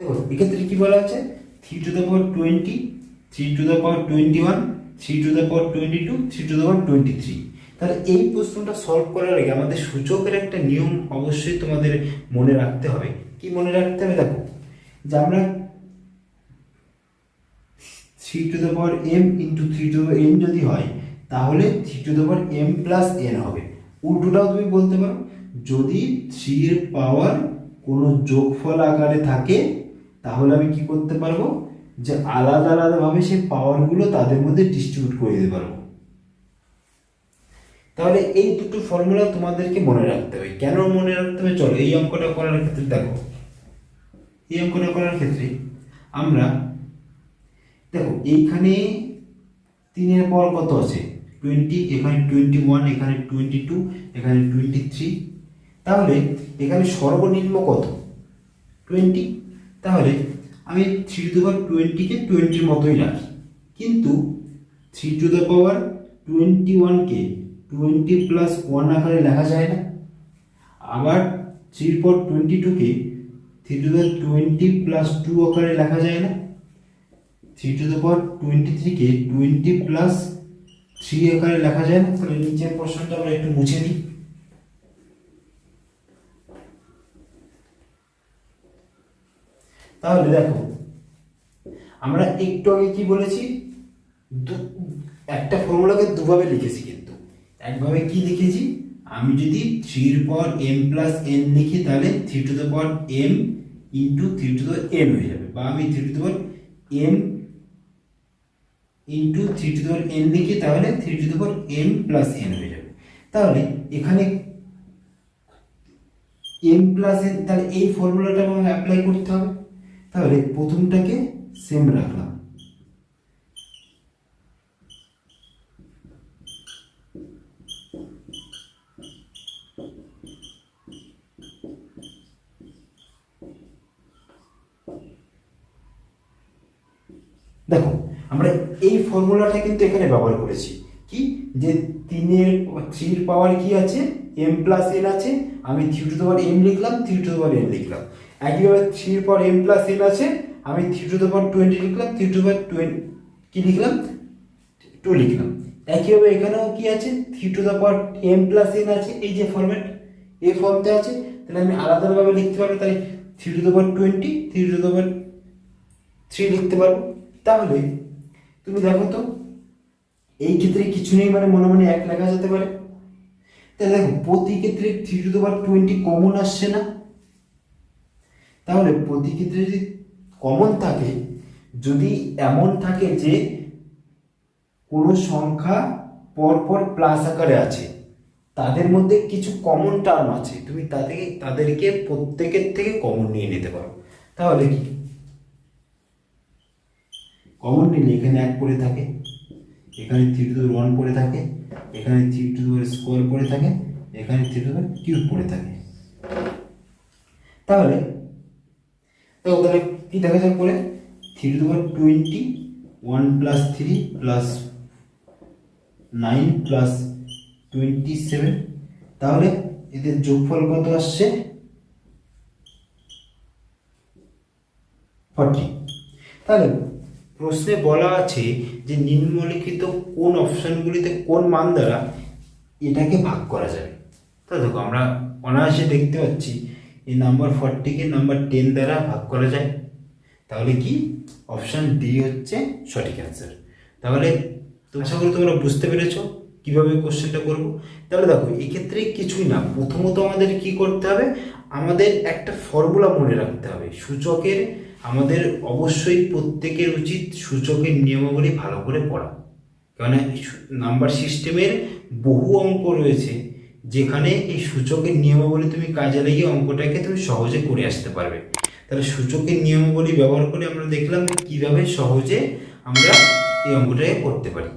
দেখো এক্ষেত্রে কি বলা আছে? Three to the power twenty three to the power twenty one three to the power twenty two three to the power twenty three তাহলে এই প্রশ্নটা সলভ করার আগে আমাদের সূচকের একটা নিয়ম অবশ্যই তোমাদের মনে রাখতে হবে। কি মনে রাখতে হবে? দেখো, যে আমরা three to the power M into three to N যদি হয়, তাহলে three to the power M plus N হবে। উল্টোটাও তুমি বলতে পারো। যদি থ্রি এর পাওয়ার কোনো যোগফল আকারে থাকে তাহলে আমি কি করতে পারব? যে আলাদা আলাদাভাবে সেই পাওয়ারগুলো তাদের মধ্যে ডিস্ট্রিবিউট করে দিতে পারব। তাহলে এই দুটো ফর্মুলা তোমাদেরকে মনে রাখতে হবে। কেন মনে রাখতে হবে? চলো এই অঙ্কটা করার ক্ষেত্রে, দেখো। এই অঙ্কটা করার ক্ষেত্রে আমরা, দেখো, এইখানে তিনের পাওয়ার কত আছে? টোয়েন্টি এখানে টোয়েন্টি ওয়ান এখানে টোয়েন্টি টু এখানে টোয়েন্টি থ্রি তাহলে এখানে সর্বনিম্ন কত? টোয়েন্টি তাহলে আমি থ্রি টু দ্য টোয়েন্টিকে টোয়েন্টির মতোই রাখি। কিন্তু three to the power twenty ওয়ানকে টোয়েন্টি প্লাস ওয়ান আকারে লেখা যায় না। আবার থ্রির পর টোয়েন্টি টুকে three to the twenty plus two আকারে লেখা যায় না। Three to the power twenty থ্রিকে twenty plus three আকারে লেখা যায় না। তাহলে নিচের পোর্শনটা আমরা একটু মুছে দিই তাহলে দেখো, আমরা একটু আগে কি বলেছি? একটা ফর্মুলাকে দুভাবে লিখেছি কিন্তু। একভাবে কি লিখেছি? আমি যদি থ্রির পাওয়ার এম প্লাস এন লিখি, তাহলে three to the power M into three to the N হয়ে যাবে। বা আমি three to the power M into three to the power N লিখি, তাহলে three to the power M plus N হয়ে যাবে। তাহলে এখানে এম প্লাস এন তাহলে এই ফর্মুলাটা আমাকে অ্যাপ্লাই করতে হবে। তাহলে প্রথমটাকে সেম রাখলাম। দেখো, আমরা এই ফর্মুলাটা কিন্তু এখানে ব্যবহার করেছি। কি? যে তিনের থ্রির পাওয়ার কি আছে? এম প্লাস এন আছে। আমি থ্রি টু পাওয়ার এম লিখলাম থ্রি টু পাওয়ার এন লিখলাম। একইভাবে থ্রির পাওয়ার এম প্লাস এন আছে, আমি থ্রি টু পাওয়ার টোয়েন্টি লিখলাম থ্রি টু পাওয়ার টোয়েন্টি কি লিখলাম? টু লিখলাম। একইভাবে এখানেও কি আছে? Three to the power M plus N আছে, এই যে ফর্মেট এই ফর্মটা আছে, তাহলে আমি আলাদাভাবে লিখতে পারব তাই three to the power twenty three to the power three লিখতে পারব। তাহলে, তুমি দেখো তো, এই ক্ষেত্রে কিছু নেই মানে মনে মনে এক লেখা যেতে পারে। তাহলে দেখো, প্রতি ক্ষেত্রে three to the power twenty common আসছে না। তাহলে প্রতি ক্ষেত্রে যদি কমন থাকে, যদি এমন থাকে যে কোনো সংখ্যা পরপর প্লাস আকারে আছে, তাদের মধ্যে কিছু কমন টার্ম আছে, তুমি তাদেরকে তাদেরকে প্রত্যেকের থেকে কমন নিয়ে নিতে পারো। তাহলে কি? কমন নিলে এখানে এক পড়ে থাকে, এখানে থ্রি টু ওয়ান পড়ে থাকে, এখানে থ্রি টু স্কোয়ার পড়ে থাকে, এখানে থ্রি টু কিউব পড়ে থাকে। তাহলে তো তাহলে কি দেখা যায় পরে three to twenty one plus three plus nine plus twenty seven তাহলে এদের যোগফল কত আসছে? ফর্টি তাহলে প্রশ্নে বলা আছে যে নিম্নলিখিত কোন অপশনগুলিতে কোন মান দ্বারা এটাকে ভাগ করা যাবে। তো দেখো, আমরা অনায়াসে দেখতে পাচ্ছি এই নাম্বার ফোরটিকে নাম্বার টেন দ্বারা ভাগ করা যায়। তাহলে কি? অপশান ডি হচ্ছে সঠিক অ্যান্সার তাহলে আশা করি তোমরা বুঝতে পেরেছ কীভাবে কোশ্চেনটা করব। তাহলে দেখো, এক্ষেত্রে কিছুই না। প্রথমত আমাদের কি করতে হবে? আমাদের একটা ফর্মুলা মনে রাখতে হবে। সূচকের, আমাদের অবশ্যই প্রত্যেকের উচিত সূচকের নিয়মাবলী ভালো করে পড়া। কারণ নাম্বার সিস্টেমের বহু অঙ্ক রয়েছে। যেখানে এই সূচকের নিয়মাবলী তুমি কাজে লাগিয়ে অঙ্কটাকে তুমি সহজে করে আসতে পারবে। তাহলে সূচকের নিয়মাবলী ব্যবহার করে আমরা দেখলাম কীভাবে সহজে আমরা এই অঙ্কটাকে করতে পারি।